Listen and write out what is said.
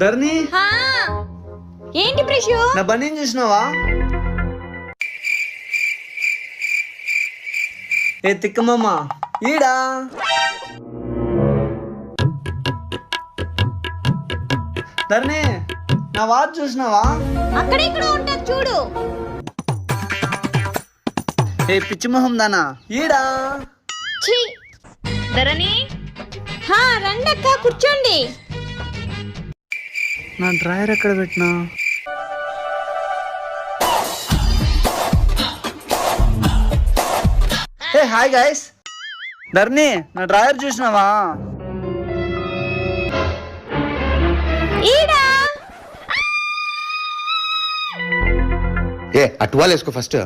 ధరణి. ఏంటి ప్రిషు? నా బండిని చూసినావా? ఏ తిక్కమమ్మ ఈడా? ధరణి నా వాచ్ చూసినావా? అక్కడ ఇక్కడ ఉంటుంది చూడు. ఏ పిచ్చి మొహం దానా? ఈడా? ఛీ. ధరణి? హా రండక్క కూర్చోండి. నా డ్రాయర్ ఎక్కడ పెట్టినా? ఏ హాయ్ గాయస్ ధర్ని నా డ్రాయర్ చూసినావా? ఈడా? ఏ అటువాలు వేసుకో ఫస్ట్